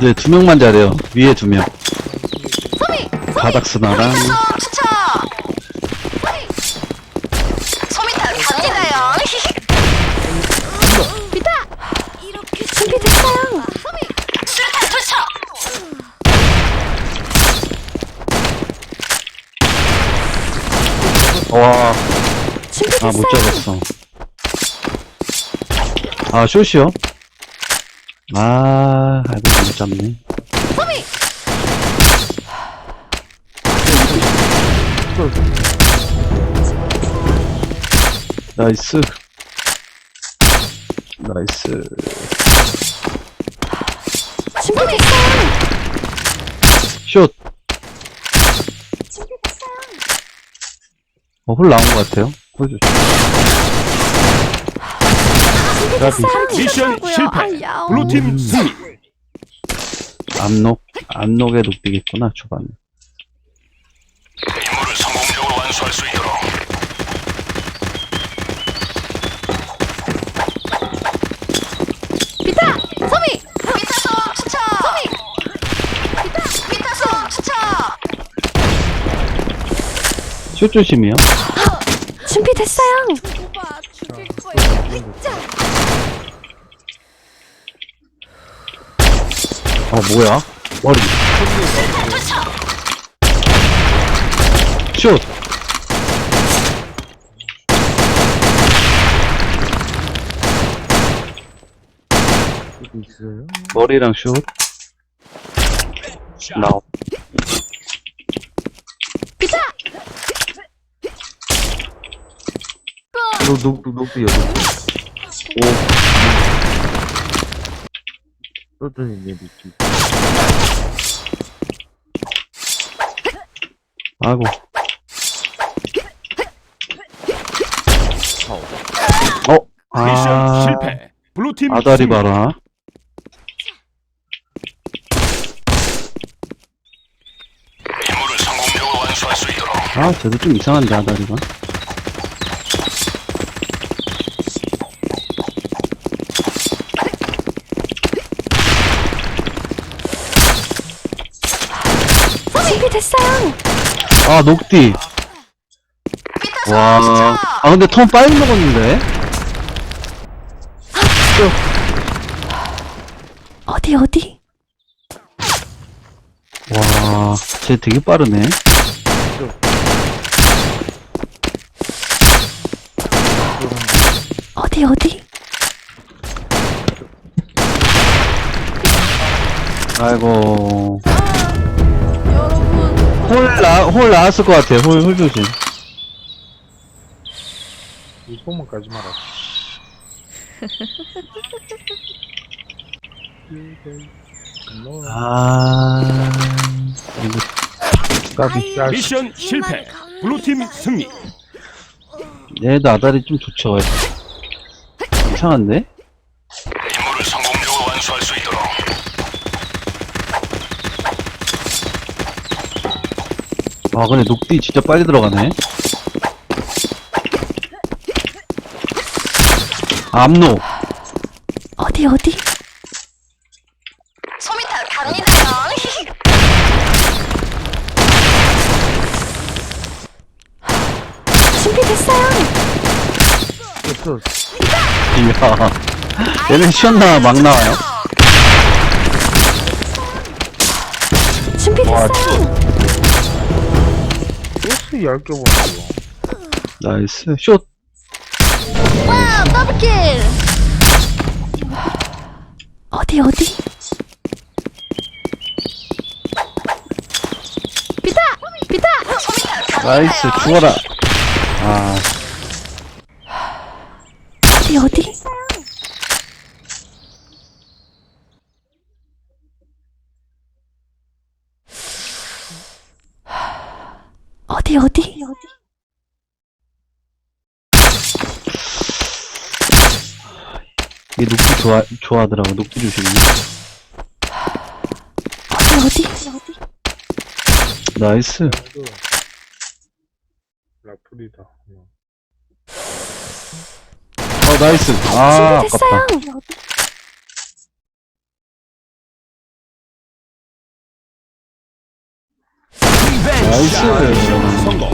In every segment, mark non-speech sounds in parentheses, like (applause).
네, 두 명만 잘해요. 위에 두 명. 소미! 바닥스나랑 어, 추천! 소미탄 갑니다요. (laughs) 비타! 이렇게 준비됐어요. 소미! 수류탄 투척! 와, 준비됐어요. 아, 못 잡았어. 아, 숏이요? 아, 아이고, 못 잡네. 나이스. 나이스. 준비됐어요. 숏. 어, 홀 나온 것 같아요. 홀조 심. 까비. 미션 실패. 아야. 블루팀 승리. 암록, 암록에 높이겠구나, 초반에. 임무를 성공적으로 완수할 수 있도록. 비타! 소미! 비타소 추천! 소미! 비타! 비타소 추천! 숏 조심이요. 준비됐어요. 오빠 죽일 거야. 진짜. 어, 뭐야? 머리. 숏! 머리랑 숏. 나오. 비타! 노, 노, 노비요, 노비. 오. 소드님, 노비. 아이고. 어? 미션 아, 실패. 블루팀 아다리 승리. 봐라. 아, 쟤도 좀 이상한데, 아다리가. 준비됐어요. 아, 녹디. 와. 아, 근데 턴 빨리 먹었는데? 어디 어디? 와, 쟤 되게 빠르네. 어디 어디? 아이고. 홀 나, 홀 나왔을 것 같아. 홀, 홀 조심. 이거만 가지 마라. 아, 이거, 까비. 야, 미션 실패. 블루팀 승리. 얘도 아다리 좀 좋죠. 이상한데? 아, 근데 녹디 진짜 빨리 들어가네. 암록. 어디 어디? 소미탄 갑니다요. (laughs) 준비됐어요. 이야. 얘는 시원나 막 나와요. 준비됐어요. 소스 얇게 보는 나이스. 숏. 와 더블킬. 어디 어디? 비타 비타. 나이스. 죽어라. 아, 어디 어디? 어디 어디? 얘 녹디 좋아, 좋아하더라고. 녹디 조심해. 어디 어디? 나이스. 거. 라풀이다. 어, 나이스. 아, 아깝다. 준비됐어요. 나이스. 성공.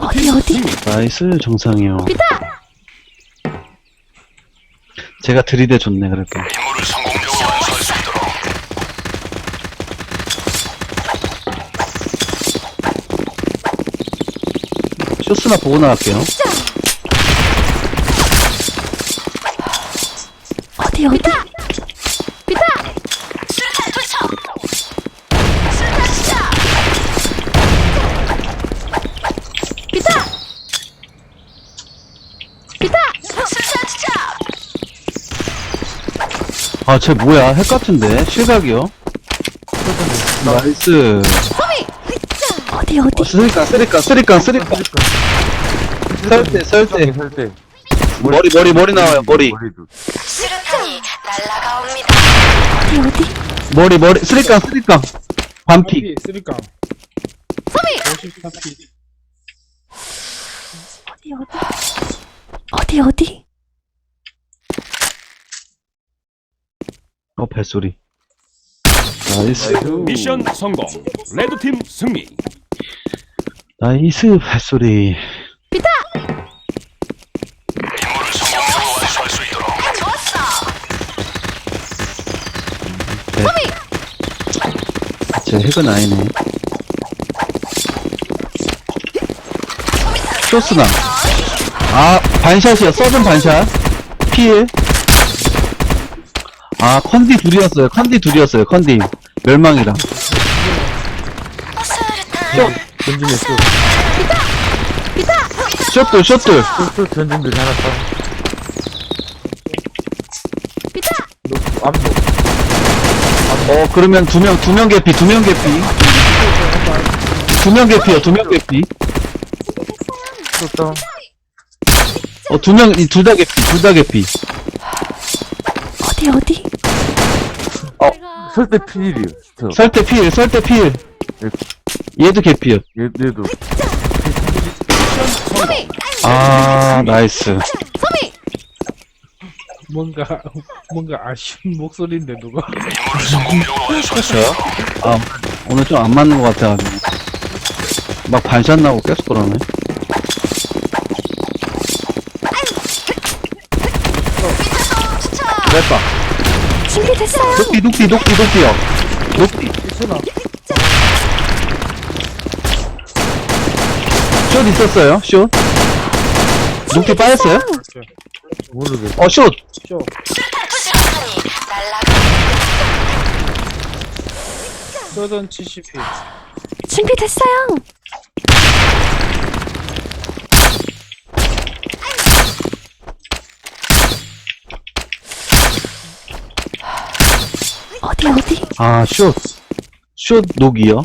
어디. 나이스, 정상이요. 비타. 제가 들이대 줬네, 그럴까. 임무를 성공적으로 완수할 수 있도록 쇼스나 보고 나갈게요. 어디 어디? 비타. 수류탄 투척. 수류탄 투척. 비타. 비타. 수류탄 투척. 아, 쟤 뭐야? 핵 같은데? 실각이요? 나이스. 소미. 어디 어디? 어, 쓰리깡, 쓰리깡, 쓰리깡, 쓰리깡. 설대, 설대. 머리, 머리, 머리 나와요, 머리. 머리도 수류탄이 날아가옵니다. 어디 어디? 머리, 머리, 쓰리깡, 쓰리깡. 반피. 쓰리깡 소미. 54피 어디 어디? 어디 어디? 어, 뱃소리. 나이스. 미션 성공. 레드팀 승리. 나이스, 있도록 좋았어. 제 핵은 아니네. 쇼스나. 아, 반샷이요. 서든 반샷. 피해. 아, 컨디 둘이었어요. 컨디 둘이었어요. 컨디. 멸망이랑. 수류탄. 전진했어 비타. 숏돌, 숏돌. 또 전진들 하나 더 비타. 암도 어, 그러면 두 명, 두 명 개피, 두 명 개피. 두 명 개피요, 두 명 개피. 또 어, 두 명, 둘다 개피, 둘 다 개피. 어디 어디? 설때 필이요 저 설대 필, 설대 필. 얘도 개피요. 얘, 얘도 소미. 아, 나이스. 소미. 뭔가 뭔가 아쉬운 목소리인데 누가 저요? 아, 오늘 좀 안 맞는 것 같아가지고. 막 반샷 나고 계속 그러네. 비타소 랩바. 준비됐어요. 녹디, 녹디, 녹디, 녹디요. 녹디. 숏 있었어요, 숏. 녹디 빠졌어요? 모르겠어 어, 숏. 날아가. 써던 70피 준비됐어요. 어디 어디? 아, 숏. 숏 녹이요.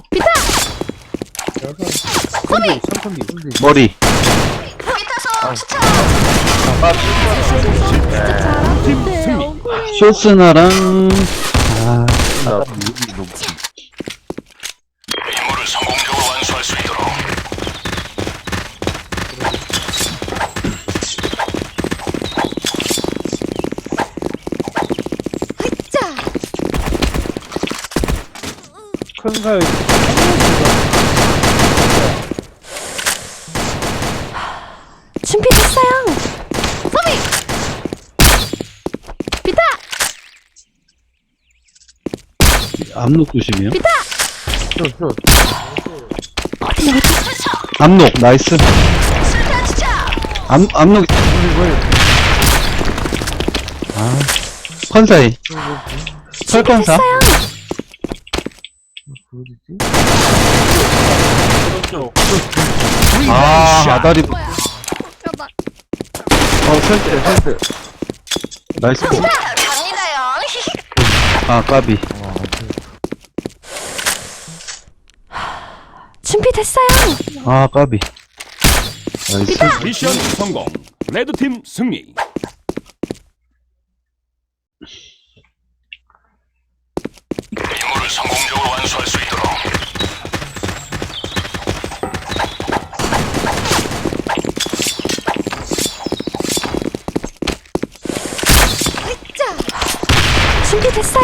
선비 선비 머리. 비타소 추천. 팀 승리. 숏스나랑, 아, 나 큰 사이 준비됐어요. 소미. 비타. 조심이요. 쇼쇼 어디 어디? 암록, 나이스. 암, 암록. 아, 컨사이. 설컨사. 됐어요. 어디지? 아, 아다리. 뭐야? 어, 설대, 설대. 나이스. 갑니다요. 아, 까비. (laughs) 준비됐어요. 아, 까비. 나이스. 미션 성공. 레드팀 승리. 임무를 성공적으로 완수할 수 있도록 준비됐어요.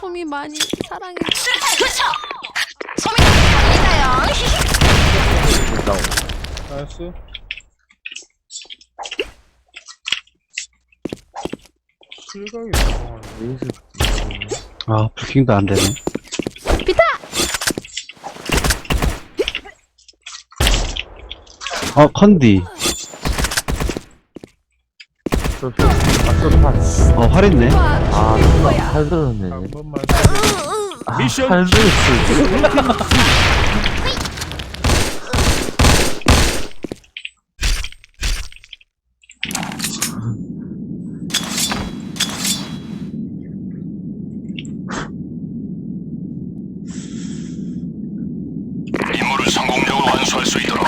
소미 많이 사랑해. 수류탄 투척. 소미 갑니다요. 나이스. 아, 레이스. 아, 부킹도 안 되네. 비타. 어, 컨디. 아. 어, 활했네. 아, 거야. 팔 들었네. 한 번만. 아, 미션 팔 (laughs) 들었어. 완수할 수 있도록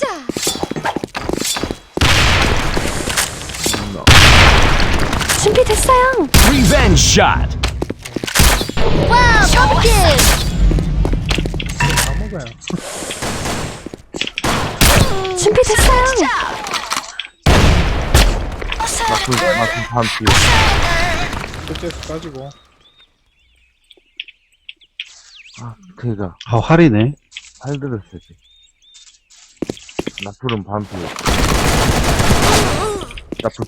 자. 준비됐어요. 리벤지 샷. 와우, 더블킬. 다 먹어요. 준비됐어요. 나쁜, 나쁜 다음 피. 끝에서 빠지고. 아, 걔가 아, 활이네. 팔 들었어지. 나풀은 반피. 나풀.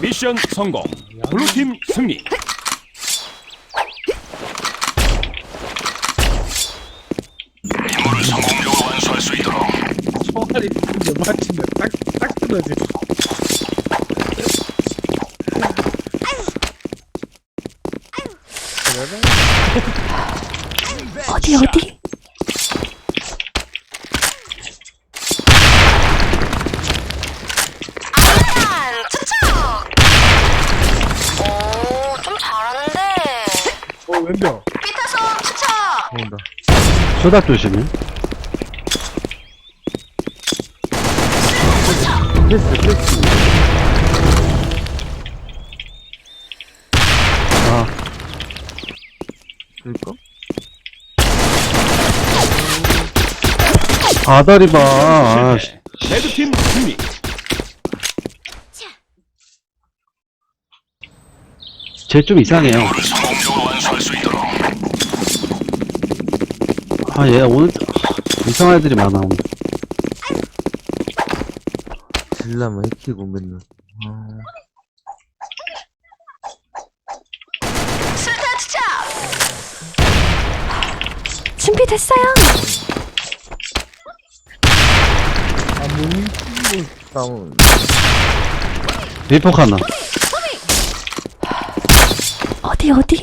미션 성공. 블루팀 승리. 임무를 성공적으로 완수할 수 있도록 총알이 이제 맞추면 딱, 딱 떨어지. 그래도 어디 어디? 아이탄 투척. 오, 좀 잘하는데. 어, 왼벽. 비타소 투척. 온다. 쇼다 조심해. 패스, 패스. 아, 될까? 아다리 봐. 아, 씨. 레드팀 승리. 쟤 좀 이상해요. 임무를 성공적으로 완수할 수 있도록 아, 얘 오늘 이상한 애들이 많아. 오늘. 질라면 해키고 맨날. 아, 술탄 투척. 준비됐어요. 아, 몸이 다운. 리폭 하나. 어디 어디?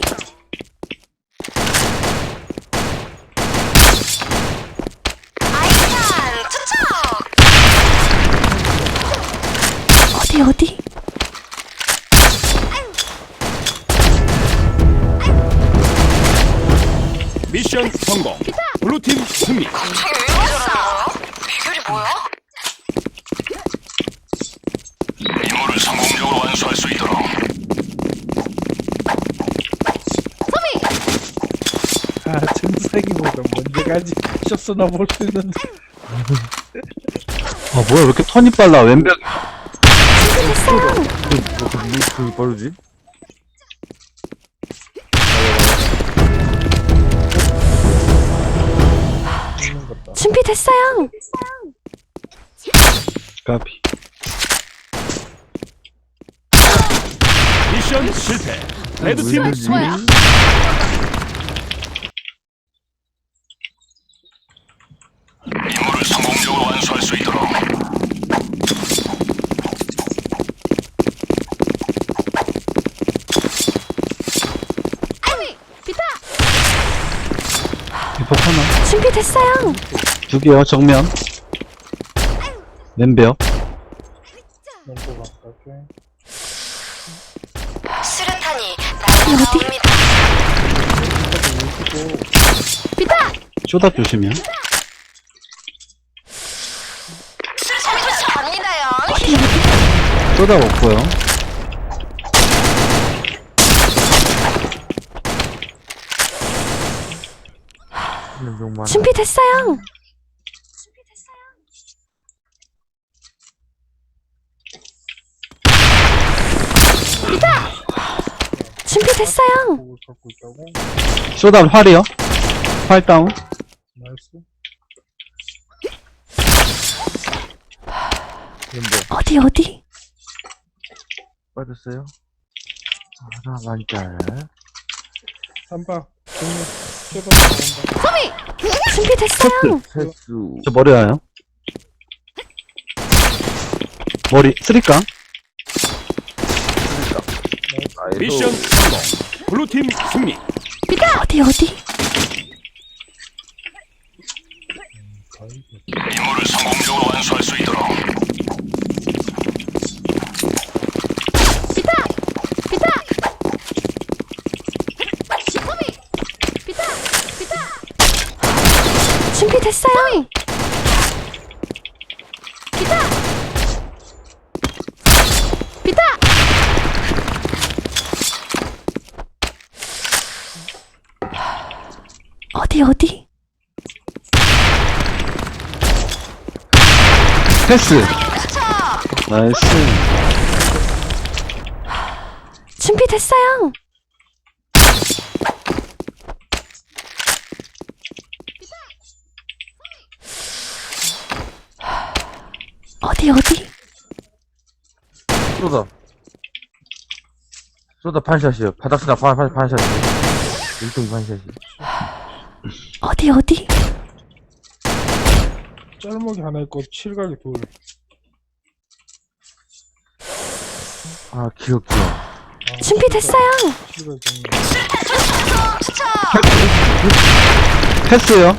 나 볼 수 있는데. 아, 뭐야, 왜 이렇게 턴이 빨라, 왼벽. 준비됐어요. 그, 빠르지? 준비됐어요. 까비. 미션 실패. 레드팀 왜 승리. 뭐야? 임무를 성공적으로 완수할 수 있도록 비타. 리폭 하나. 준비됐어요. 두 개요, 정면. 왼벽. 넘고 갈게. 수류탄이 날아옵니다. 비타. 쇼다 조심이요. 많아. 준비됐어요. 준비됐어요. 보고 갖고 있다고? 쇼다 활이요 활 다운 나이스. 어디 어디? 빠졌어요? 하나 만짤. 삼박. 정리. 쉐더 나온다. 준비됐어요. 패스. 저 머리 와요 머리 쓰리깡 미션 성공. 블루팀 승리. 어디 어디? 임무를 성공적으로 완수할 수 있도록 비타! 비타! 소미! 비타! 비타! 준비 됐어요. 비타! 비타! 어디 어디? 패스 나이스 준비됐어요. 어디 어디? 쏘다. 쏘다 반샷이요. 바닥스나 반샷. 1등 반샷이. 어디 어디? 짤목이 하나 있고 칠각이 둘. 아, 기억, 기억. 아, 준비됐어요. 칠각 정리. 패스요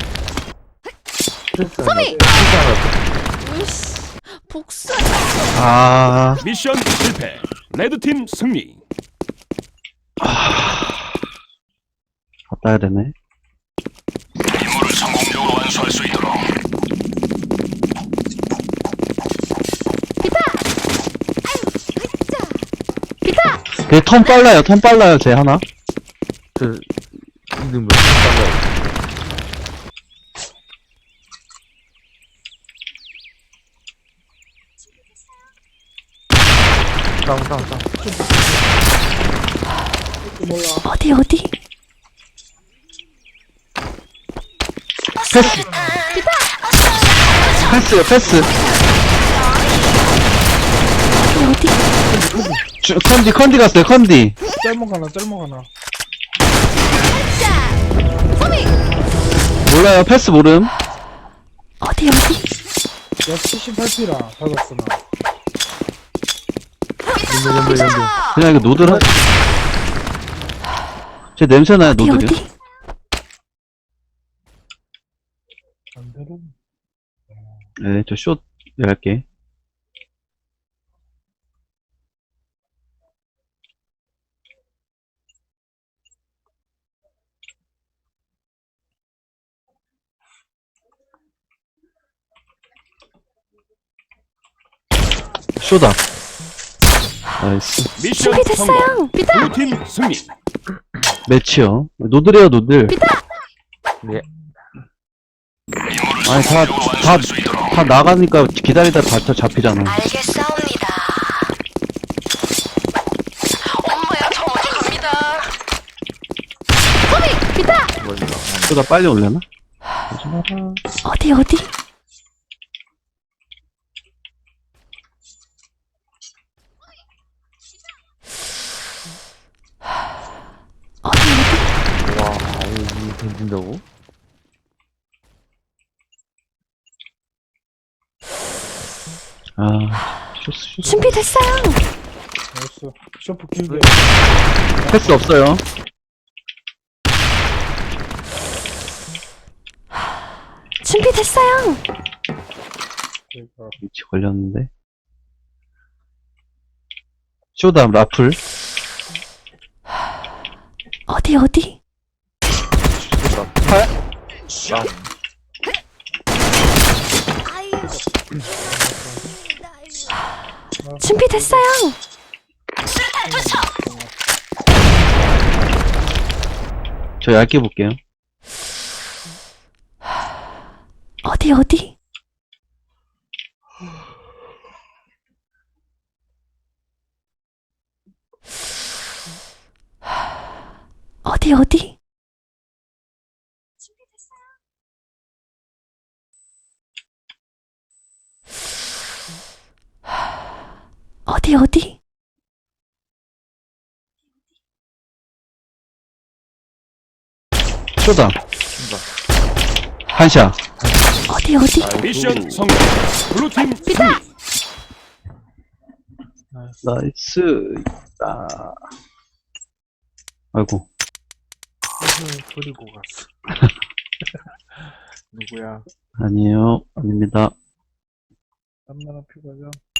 패스. 소미! 복수. 아. 미션 실패. 레드팀 승리. 갔다 해야 되네. 임무를 성공적으로 완수할 수 있도록. 비타! 얘턴 빨라요. 턴 빨라요. 쟤 하나. 저, 2등 몇빨 다운, 다운, 다운. 어디 어디? 패스 패스요 패스 어디? 주, 컨디 컨디 갔어요 컨디 짤목 하나, 짤목 하나. 몰라요 패스 모름 어디 어디? 야, 78피라. 바닥스나. 연대, 연대. 그냥 이거 노들 하... 쟤 냄새나요 어디 노들이 어디? 반대로. 네 저쇼 할게 쇼다 나이스 미션 성공. 준비 됐어요. 비타! 블루팀 승리. 매치요 노들이에요 노들 네. 임무를 아니 다 성공적으로 다, 완수할 수 있도록 다 나가니까 기다리다 다쳐 잡히잖아 알겠사옵니다. 엄마야, 저 먼저 갑니다. 소미! 비타! 쇼다 빨리 올려나? 어디? 어디 어디? 와, 이거 던진다고? 아 쇼스 쇼스 준비됐어요. 나이스. 셔프 길게. 패스 없어요 준비됐어요. 그러니까 위치 걸렸는데 쇼다 라플 어디 어디? 다운. 준비됐어요. 저 얇게 볼게요 어디, 어디? 어디, 어디? 어디, 어디? 쇼다. 한샷. 어디, 어디? 미션 성공. 블루팀 승리. 나이스. 있다. 아이고. 버리고 갔어. (laughs) 누구야? 아니에요. 아닙니다. 땀나나 피고 가자.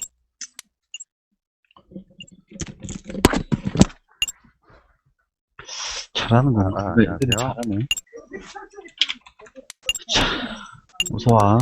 잘하는 거야. 아, 네, 안녕하세요. 잘하네. 자, 어서와.